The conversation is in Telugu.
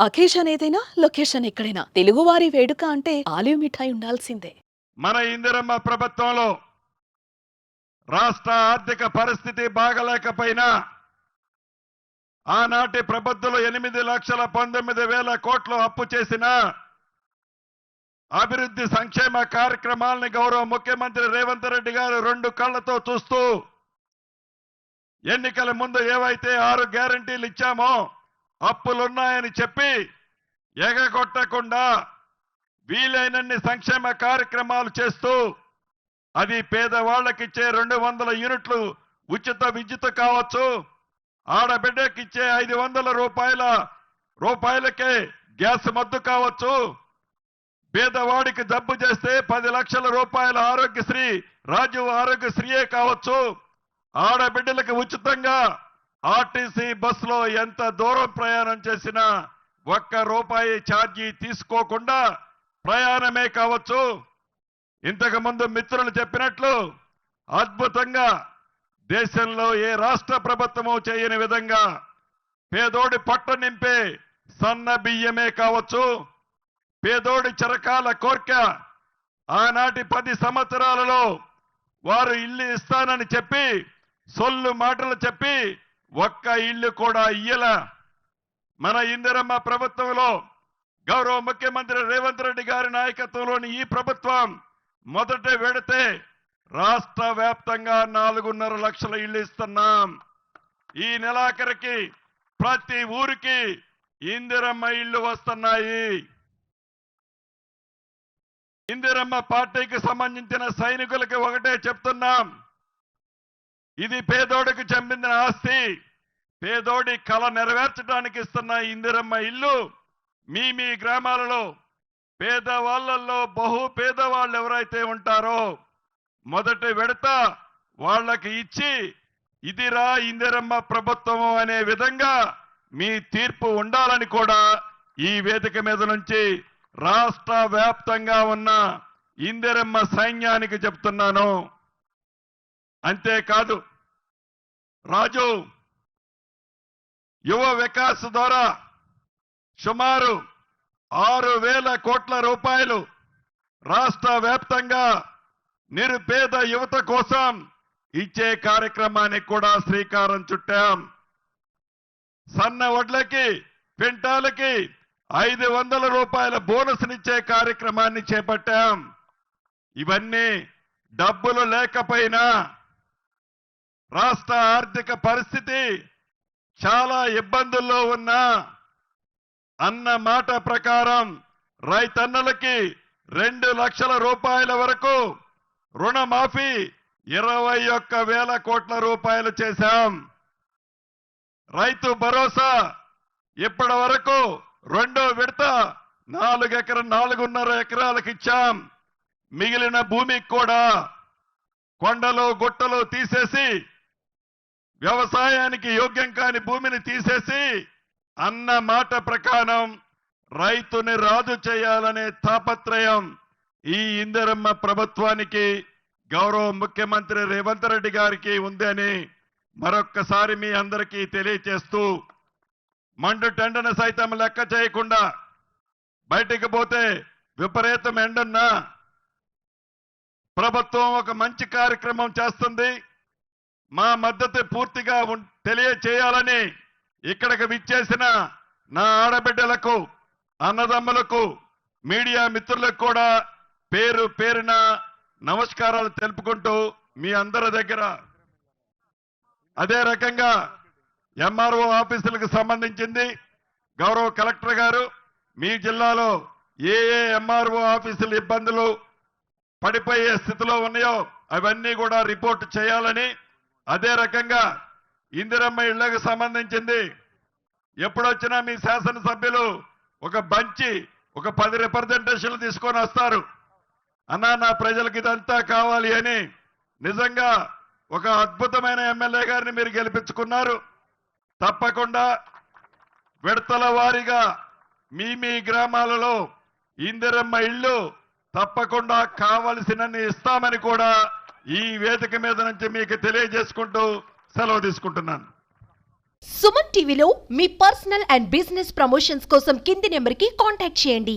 అకేషన్ ఏదైనా లొకేషన్ ఎక్కడైనా. తెలుగువారి వేడుక అంటే ఆలివ్ మిఠాయి ఉండాల్సిందే. మన ఇందిరమ్మ ప్రభుత్వంలో రాష్ట్ర ఆర్థిక పరిస్థితి బాగలేకపోయినా ఆనాటి ప్రభుత్వంలో ఎనిమిది లక్షల పంతొమ్మిది వేల కోట్లు అప్పు చేసిన అభివృద్ధి సంక్షేమ కార్యక్రమాలని గౌరవ ముఖ్యమంత్రి రేవంత్ రెడ్డి గారు రెండు కళ్ళతో చూస్తూ ఎన్నికల ముందు ఏవైతే ఆరు గ్యారంటీలు ఇచ్చామో అప్పులున్నాయని చెప్పి ఎగగొట్టకుండా వీలైనన్ని సంక్షేమ కార్యక్రమాలు చేస్తూ అది పేదవాళ్ళకిచ్చే రెండు వందల యూనిట్లు ఉచిత విద్యుత్ కావచ్చు ఆడబిడ్డకిచ్చే ఐదు వందల రూపాయల రూపాయలకే గ్యాస్ మద్దు కావచ్చు పేదవాడికి జబ్బు చేస్తే పది లక్షల రూపాయల ఆరోగ్యశ్రీ రాజు ఆరోగ్యశ్రీయే కావచ్చు ఆడబిడ్డలకు ఉచితంగా ఆర్టీసీ బస్సులో ఎంత దూరం ప్రయాణం చేసినా ఒక్క రూపాయి ఛార్జీ తీసుకోకుండా ప్రయాణమే కావచ్చు. ఇంతకు ముందు మిత్రులు చెప్పినట్లు అద్భుతంగా దేశంలో ఏ రాష్ట్ర ప్రభుత్వము చేయని విధంగా పేదోడి పట్టు నింపే సన్న బియ్యమే కావచ్చు. పేదోడి చరకాల కోర్క ఆనాటి పది సంవత్సరాలలో వారు ఇల్లు ఇస్తానని చెప్పి సొల్లు మాటలు చెప్పి ఒక్క ఇల్లు కూడా ఇయ్యల. మన ఇందిరమ్మ ప్రభుత్వంలో గౌరవ ముఖ్యమంత్రి రేవంత్ రెడ్డి గారి నాయకత్వంలోని ఈ ప్రభుత్వం మొదట వెడితే రాష్ట్ర వ్యాప్తంగా నాలుగున్నర లక్షల ఇల్లు ఇస్తున్నాం. ఈ నెలాఖరికి ప్రతి ఊరికి ఇందిరమ్మ ఇల్లు వస్తున్నాయి. ఇందిరమ్మ పార్టీకి సంబంధించిన సైనికులకి ఒకటే చెప్తున్నాం. ఇది పేదోడికి చెందిన ఆస్తి. పేదోడి కళ నెరవేర్చడానికి ఇస్తున్న ఇందిరమ్మ ఇల్లు మీ మీ గ్రామాలలో పేదవాళ్ళల్లో బహు పేదవాళ్ళు ఎవరైతే ఉంటారో మొదటి విడత వాళ్ళకి ఇచ్చి ఇదిరా ఇందిరమ్మ ప్రభుత్వము అనే విధంగా మీ తీర్పు ఉండాలని కూడా ఈ వేదిక మీద నుంచి రాష్ట్ర వ్యాప్తంగా ఉన్న ఇందిరమ్మ సైన్యానికి చెప్తున్నాను. అంతేకాదు రాజు యువ వికాస్ ద్వారా సుమారు ఆరు వేల కోట్ల రూపాయలు రాష్ట్ర వ్యాప్తంగా నిరుపేద యువత కోసం ఇచ్చే కార్యక్రమానికి కూడా శ్రీకారం చుట్టాం. సన్న వడ్లకి క్వింటాలకి ఐదు వందల రూపాయల బోనస్నిచ్చే కార్యక్రమాన్ని చేపట్టాం. ఇవన్నీ డబ్బులు లేకపోయినా రాష్ట్ర ఆర్థిక పరిస్థితి చాలా ఇబ్బందుల్లో ఉన్నా అన్న మాట ప్రకారం రైతన్నలకి రెండు లక్షల రూపాయల వరకు రుణమాఫీ ఇరవై ఒక్క వేల కోట్ల రూపాయలు చేశాం. రైతు భరోసా ఇప్పటి వరకు రెండో విడత నాలుగెకర నాలుగున్నర ఎకరాలకు ఇచ్చాం. మిగిలిన భూమికి కూడా కొండలు గుట్టలు తీసేసి వ్యవసాయానికి యోగ్యం కాని భూమిని తీసేసి అన్న మాట ప్రకారం రైతుని రాజు చేయాలనే తాపత్రయం ఈ ఇందిరమ్మ ప్రభుత్వానికి గౌరవ ముఖ్యమంత్రి రేవంత్ రెడ్డి గారికి ఉందని మరొక్కసారి మీ అందరికీ తెలియచేస్తూ మండు టెండను సైతం లెక్క చేయకుండా బయటికి పోతే విపరీతం ఎండున్నా ప్రభుత్వం ఒక మంచి కార్యక్రమం చేస్తుంది. మా మద్దతు పూర్తిగా తెలియచేయాలని ఇక్కడికి విచ్చేసిన నా ఆడబిడ్డలకు అన్నదమ్ములకు మీడియా మిత్రులకు కూడా పేరు పేరున నమస్కారాలు తెలుపుకుంటూ మీ అందరి దగ్గర. అదే రకంగా ఎంఆర్ఓ ఆఫీసులకు సంబంధించింది గౌరవ కలెక్టర్ గారు మీ జిల్లాలో ఏ ఏ ఎంఆర్ఓ ఆఫీసులు ఇబ్బందులు పడిపోయే స్థితిలో ఉన్నాయో అవన్నీ కూడా రిపోర్ట్ చేయాలని అదే రకంగా ఇందిరమ్మ ఇళ్ళకు సంబంధించింది. ఎప్పుడొచ్చినా మీ శాసనసభ్యులు ఒక బంచి ఒక పది రిప్రజెంటేషన్లు తీసుకొని వస్తారు. అన్నా నా ప్రజలకు ఇదంతా కావాలి అని నిజంగా ఒక అద్భుతమైన ఎమ్మెల్యే గారిని మీరు గెలిపించుకున్నారు. తప్పకుండా విడతల వారీగా మీ మీ గ్రామాలలో ఇందిరమ్మ ఇళ్ళు తప్పకుండా కావలసినన్ని ఇస్తామని కూడా ఈ వేదిక మీద నుంచి మీకు తెలియజేసుకుంటూ సెలవు తీసుకుంటున్నాను. సుమన్ టీవీలో మీ పర్సనల్ అండ్ బిజినెస్ ప్రమోషన్స్ కోసం కింది నెంబర్కి కాంటాక్ట్ చేయండి.